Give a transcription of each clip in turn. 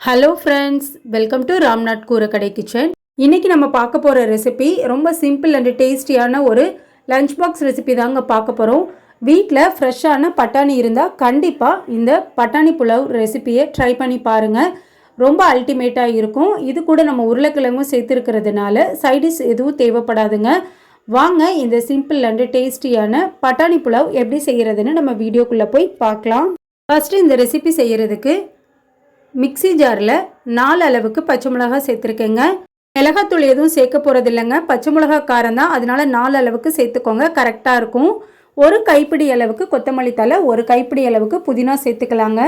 Hello friends welcome to Ramnath Koorakadai kitchen இன்றைக்கி நம்ம பார்க்க போகிற ரெசிபி ரொம்ப சிம்பிள் அண்ட் டேஸ்டியான ஒரு லஞ்ச் பாக்ஸ் ரெசிபி தாங்க பார்க்க போகிறோம் வீட்டில் ஃப்ரெஷ்ஷான பட்டாணி இருந்தால் கண்டிப்பாக இந்த பட்டாணி புலவ் ரெசிபியை ட்ரை பண்ணி பாருங்கள் ரொம்ப அல்டிமேட்டாக இருக்கும். இது கூட நம்ம உருளைக்கிழங்கும் சேர்த்துருக்கிறதுனால சைடிஷ் எதுவும் தேவைப்படாதுங்க. வாங்க இந்த சிம்பிள் அண்ட் டேஸ்டியான பட்டாணி புலாவ் எப்படி செய்கிறதுன்னு நம்ம வீடியோக்குள்ளே போய் பார்க்கலாம். ஃபஸ்ட்டு இந்த ரெசிபி செய்கிறதுக்கு மிக்ஸி ஜாரில் நாலு அளவுக்கு பச்சை மிளகாய் சேர்த்துருக்கேங்க. மிளகாத்தூள் எதுவும் சேர்க்க போகிறது இல்லைங்க பச்சை மிளகா காரம் தான். அதனால நாலு அளவுக்கு சேர்த்துக்கோங்க. கரெக்டாக இருக்கும். ஒரு கைப்பிடி அளவுக்கு கொத்தமல்லி தலை ஒரு கைப்பிடி அளவுக்கு புதினா சேர்த்துக்கலாங்க.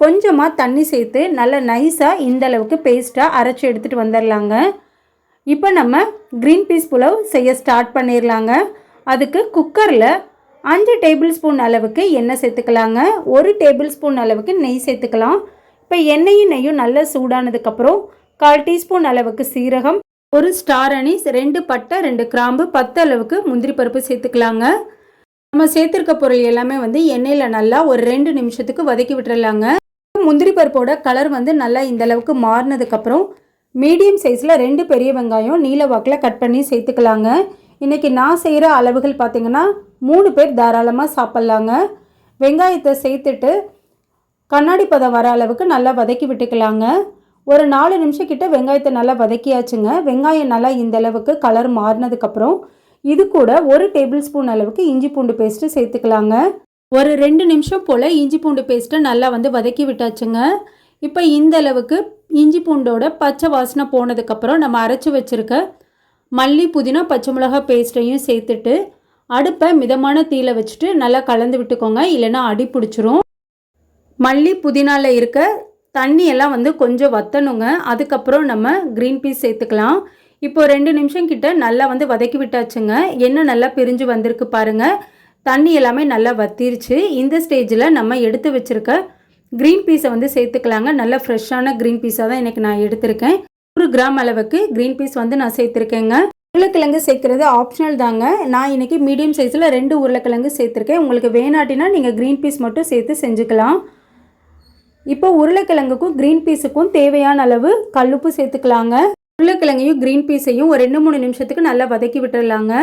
கொஞ்சமாக தண்ணி சேர்த்து நல்லா நைஸாக இந்த அளவுக்கு பேஸ்ட்டாக அரைச்சி எடுத்துகிட்டு வந்துடலாங்க இப்போ நம்ம க்ரீன் பீஸ் புலவ் செய்ய ஸ்டார்ட் பண்ணிடலாங்க அதுக்கு குக்கரில் அஞ்சு டேபிள் ஸ்பூன் அளவுக்கு எண்ணெய் சேர்த்துக்கலாங்க. ஒரு டேபிள் ஸ்பூன் அளவுக்கு நெய் சேர்த்துக்கலாம். இப்போ எண்ணெயும் நெய்யும் நல்லா சூடானதுக்கப்புறம் கால் டீஸ்பூன் அளவுக்கு சீரகம் ஒரு ஸ்டார் அனீஸ் ரெண்டு பட்டை ரெண்டு கிராம்பு பத்து அளவுக்கு முந்திரி பருப்பு சேர்த்துக்கலாங்க. நம்ம சேர்த்துருக்க பொருள் எல்லாமே வந்து எண்ணெயில் நல்லா ஒரு ரெண்டு நிமிஷத்துக்கு வதக்கி விட்டுறலாங்க. முந்திரி பருப்போட கலர் வந்து நல்லா இந்த அளவுக்கு மாறினதுக்கப்புறம் மீடியம் சைஸில் ரெண்டு பெரிய வெங்காயம் நீல வாக்கில் கட் பண்ணி சேர்த்துக்கலாங்க. இன்றைக்கி நான் செய்கிற அளவுகள் பார்த்திங்கன்னா மூணு பேர் தாராளமாக சாப்பிட்லாங்க. வெங்காயத்தை சேர்த்துட்டு கண்ணாடி பதம் வர அளவுக்கு நல்லா வதக்கி விட்டுக்கலாங்க. ஒரு நாலு நிமிஷம் கிட்ட வெங்காயத்தை நல்லா வதக்கியாச்சுங்க. வெங்காயம் நல்லா இந்த அளவுக்கு கலர் மாறினதுக்கப்புறம் இது கூட ஒரு டேபிள் ஸ்பூன் அளவுக்கு இஞ்சி பூண்டு பேஸ்ட்டு சேர்த்துக்கலாங்க. ஒரு ரெண்டு நிமிஷம் போல் இஞ்சி பூண்டு பேஸ்ட்டை நல்லா வந்து வதக்கி விட்டாச்சுங்க. இப்போ இந்த அளவுக்கு இஞ்சி பூண்டோட பச்சை வாசனை போனதுக்கப்புறம் நம்ம அரைச்சி வச்சுருக்க மல்லி புதினா பச்சை மிளகா பேஸ்ட்டையும் சேர்த்துட்டு அடுப்பை மிதமான தீயில வச்சுட்டு நல்லா கலந்து விட்டுக்கோங்க. இல்லைன்னா அடி பிடிச்சிரும். மல்லி புதினாவில் இருக்க தண்ணியெல்லாம் வந்து கொஞ்சம் வத்தணுங்க. அதுக்கப்புறம் நம்ம க்ரீன் பீஸ் சேர்த்துக்கலாம். இப்போ ரெண்டு நிமிஷம் கிட்ட நல்லா வந்து வதக்கி விட்டாச்சுங்க. எண்ணெய் நல்லா பிரிஞ்சு வந்திருக்கு பாருங்கள் தண்ணி எல்லாமே நல்லா வத்திருச்சு. இந்த ஸ்டேஜில் நம்ம எடுத்து வச்சுருக்க க்ரீன் பீஸை வந்து சேர்த்துக்கலாங்க. நல்ல ஃப்ரெஷ்ஷான க்ரீன் பீஸாக தான் எனக்கு நான் எடுத்திருக்கேன். ஒரு கிராம் அளவுக்கு க்ரீன் பீஸ் வந்து நான் சேர்த்துருக்கேங்க. உருளைக்கிழங்கு சேர்க்குறது ஆப்ஷனல் தாங்க. நான் இன்றைக்கி மீடியம் சைஸில் ரெண்டு உருளைக்கிழங்கு சேர்த்துருக்கேன். உங்களுக்கு வேணாட்டினா நீங்கள் க்ரீன் பீஸ் மட்டும் சேர்த்து செஞ்சுக்கலாம். இப்போ உருளைக்கிழங்குக்கும் க்ரீன் பீஸுக்கும் தேவையான அளவு கல்லுப்பு சேர்த்துக்கலாங்க. உருளைக்கிழங்கையும் க்ரீன் பீஸையும் ஒரு ரெண்டு மூணு நிமிஷத்துக்கு நல்லா வதக்கி விட்டுடலாங்க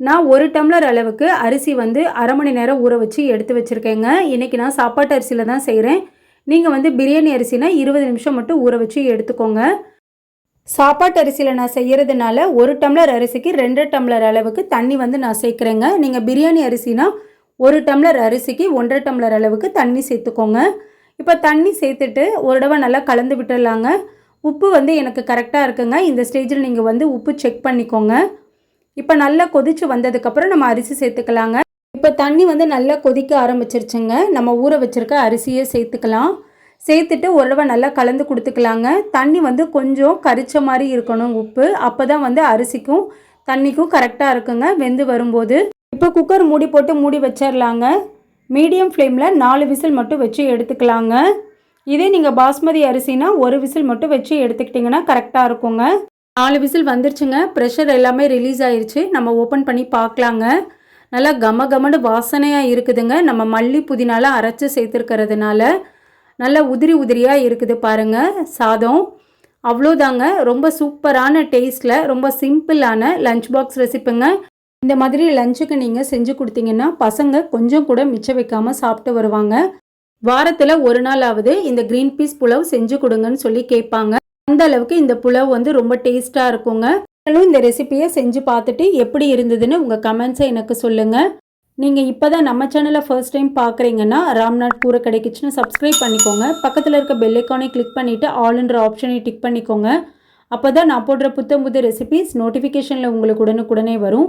நான் ஒரு டம்ளர் அளவுக்கு அரிசி வந்து அரை மணி நேரம் ஊற வச்சு எடுத்து வச்சுருக்கேங்க. இன்றைக்கி நான் சாப்பாட்டு அரிசியில் தான் செய்கிறேன் நீங்கள் வந்து பிரியாணி அரிசினா இருபது நிமிஷம் மட்டும் ஊற வச்சு எடுத்துக்கோங்க. சாப்பாட்டு அரிசியில் நான் செய்கிறதுனால ஒரு டம்ளர் அரிசிக்கு ரெண்டு டம்ளர் அளவுக்கு தண்ணி வந்து நான் சேர்க்குறேங்க. நீங்கள் பிரியாணி அரிசினா ஒரு டம்ளர் அரிசிக்கு ஒன்றரை டம்ளர் அளவுக்கு தண்ணி சேர்த்துக்கோங்க. இப்போ தண்ணி சேர்த்துட்டு ஒரு தடவை நல்லா கலந்து விட்டுடலாங்க. உப்பு வந்து எனக்கு கரெக்டாக இருக்குங்க. இந்த ஸ்டேஜில் நீங்கள் வந்து உப்பு செக் பண்ணிக்கோங்க. இப்போ நல்லா கொதித்து வந்ததுக்கப்புறம் நம்ம அரிசி சேர்த்துக்கலாங்க. இப்போ தண்ணி வந்து நல்லா கொதிக்க ஆரம்பிச்சிருச்சுங்க. நம்ம ஊற வச்சுருக்க அரிசியை சேர்த்துக்கலாம். சேர்த்துட்டு ஒரு தடவை நல்லா கலந்து கொடுத்துக்கலாங்க. தண்ணி வந்து கொஞ்சம் கரிச்ச மாதிரி இருக்கணும் உப்பு. அப்போ தான் வந்து அரிசிக்கும் தண்ணிக்கும் கரெக்டாக இருக்குங்க. வெந்து வரும்போது. இப்போ குக்கர் மூடி போட்டு மூடி வச்சிடலாங்க. மீடியம் ஃப்ளேமில் நாலு விசில் மட்டும் வச்சு எடுத்துக்கலாங்க. இதே நீங்கள் பாஸ்மதி அரிசினா ஒரு விசில் மட்டும் வச்சு எடுத்துக்கிட்டிங்கன்னா கரெக்டாக இருக்குங்க. நாலு விசில் வந்துருச்சுங்க. ப்ரெஷர் எல்லாமே ரிலீஸ் ஆயிடுச்சு நம்ம ஓப்பன் பண்ணி பார்க்கலாங்க. நல்லா கம கமனு வாசனையாக இருக்குதுங்க. நம்ம மல்லி புதினால அரைச்சி சேர்த்துருக்கிறதுனால. நல்லா உதிரி உதிரியாக இருக்குது பாருங்கள் சாதம். அவ்வளோதாங்க. ரொம்ப சூப்பரான டேஸ்ட்டில் ரொம்ப சிம்பிளான லஞ்ச் பாக்ஸ் ரெசிப்புங்க இந்த மாதிரி லஞ்சுக்கு நீங்கள் செஞ்சு கொடுத்தீங்கன்னா பசங்க கொஞ்சம் கூட மிச்சம் வைக்காமல் சாப்பிட்டு வருவாங்க. வாரத்தில் ஒரு நாளாவது இந்த க்ரீன் பீஸ் புலவ் செஞ்சு கொடுங்கன்னு சொல்லி கேட்பாங்க. அந்த அளவுக்கு இந்த புலவ் வந்து ரொம்ப டேஸ்ட்டாக இருக்குங்க. இந்த ரெசிபியை செஞ்சு பார்த்துட்டு எப்படி இருந்ததுன்னு உங்கள் கமெண்ட்ஸை எனக்கு சொல்லுங்கள் நீங்கள் இப்போ தான் நம்ம சேனலை ஃபர்ஸ்ட் டைம் பார்க்குறீங்கன்னா ராம்நாத் கூரை கிடைக்குச்சுன்னு சப்ஸ்கிரைப் பண்ணிக்கோங்க. பக்கத்தில் இருக்க பெல்லைக்கானே கிளிக் பண்ணிவிட்டு ஆல்ன்ற ஆப்ஷனை டிக் பண்ணிக்கோங்க. அப்போ தான் நான் போடுற புத்தம் புது ரெசிபிஸ் நோட்டிஃபிகேஷனில் உங்களுக்கு உடனுக்குடனே வரும்.